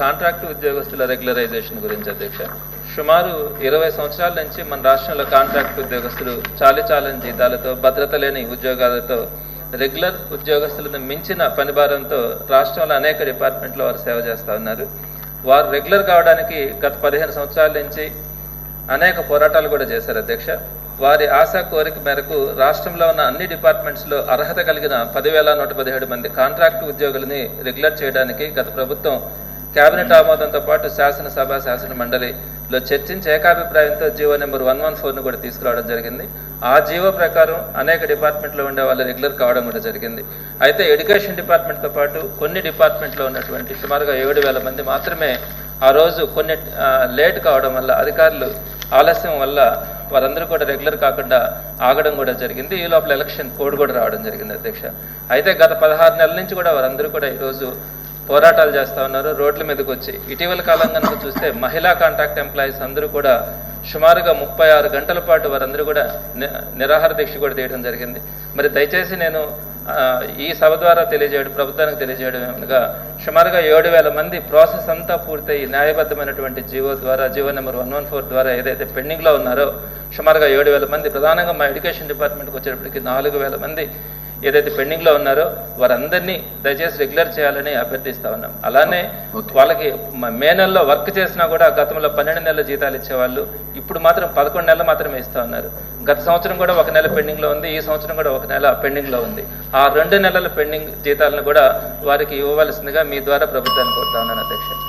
Contract ఉద్యోగస్తుల regularisation గురించి అధ్యక్ష. సుమారు ఇరవై సంవత్సరాల నుంచి మన రాష్ట్రంలో కాంట్రాక్ట్ ఉద్యోగస్తులు చాలి చాలని జీతాలతో భద్రత లేని ఉద్యోగాలతో రెగ్యులర్ ఉద్యోగస్తులను మించిన పనిభారంతో రాష్ట్రంలో అనేక డిపార్ట్మెంట్లో వారు సేవ చేస్తూ ఉన్నారు. వారు రెగ్యులర్ కావడానికి గత పదిహేను సంవత్సరాల నుంచి అనేక పోరాటాలు కూడా చేశారు అధ్యక్ష. వారి ఆశా కోరిక మేరకు రాష్ట్రంలో ఉన్న అన్ని డిపార్ట్మెంట్స్లో అర్హత కలిగిన పదివేల నూట పదిహేడు మంది కాంట్రాక్ట్ ఉద్యోగులని రెగ్యులర్ చేయడానికి గత ప్రభుత్వం కేబినెట్ ఆమోదంతో పాటు శాసనసభ శాసన మండలిలో చర్చించి ఏకాభిప్రాయంతో జీవో నెంబర్ వన్ వన్ ఫోర్ను కూడా తీసుకురావడం జరిగింది. ఆ జీవో ప్రకారం అనేక డిపార్ట్మెంట్లో ఉండే వాళ్ళు రెగ్యులర్ కావడం కూడా జరిగింది. అయితే ఎడ్యుకేషన్ డిపార్ట్మెంట్తో పాటు కొన్ని డిపార్ట్మెంట్లో ఉన్నటువంటి సుమారుగా ఏడు వేల మంది మాత్రమే ఆ రోజు కొన్ని లేట్ కావడం వల్ల అధికారులు ఆలస్యం వల్ల వారందరూ కూడా రెగ్యులర్ కాకుండా ఆగడం కూడా జరిగింది. ఈ లోపల ఎలక్షన్ కోడ్ కూడా రావడం జరిగింది అధ్యక్ష. అయితే గత పదహారు నెలల నుంచి కూడా వారందరూ కూడా ఈరోజు పోరాటాలు చేస్తూ ఉన్నారు రోడ్ల మీదకి వచ్చి. ఇటీవల కాలం కనుక చూస్తే మహిళా కాంట్రాక్ట్ ఎంప్లాయీస్ అందరూ కూడా సుమారుగా ముప్పై ఆరు గంటల పాటు వారందరూ కూడా నిరాహార దీక్ష కూడా తీయడం జరిగింది. మరి దయచేసి నేను ఈ సభ ద్వారా తెలియజేయడం ప్రభుత్వానికి తెలియజేయడం ఏమనగా సుమారుగా ఏడు వేల మంది ప్రాసెస్ అంతా పూర్తయి న్యాయబద్ధమైనటువంటి జీవో ద్వారా GO number one one four ద్వారా ఏదైతే పెండింగ్లో ఉన్నారో సుమారుగా ఏడు వేల మంది ప్రధానంగా మా ఎడ్యుకేషన్ డిపార్ట్మెంట్కి వచ్చేటప్పటికి నాలుగు వేల మంది ఏదైతే పెండింగ్లో ఉన్నారో వారందరినీ దయచేసి రెగ్యులర్ చేయాలని అభ్యర్థిస్తా ఉన్నాం. అలానే వాళ్ళకి మ- నెలలో వర్క్ చేసినా కూడా గతంలో పన్నెండు నెలల జీతాలు ఇచ్చేవాళ్ళు ఇప్పుడు మాత్రం పదకొండు నెలలు మాత్రమే ఇస్తా ఉన్నారు. గత సంవత్సరం కూడా ఒక నెల పెండింగ్లో ఉంది ఈ సంవత్సరం కూడా ఒక నెల పెండింగ్లో ఉంది. ఆ రెండు నెలల పెండింగ్ జీతాలను కూడా వారికి ఇవ్వవలసిందిగా మీ ద్వారా ప్రభుత్వాన్ని కోరుతా ఉన్నాను అధ్యక్ష.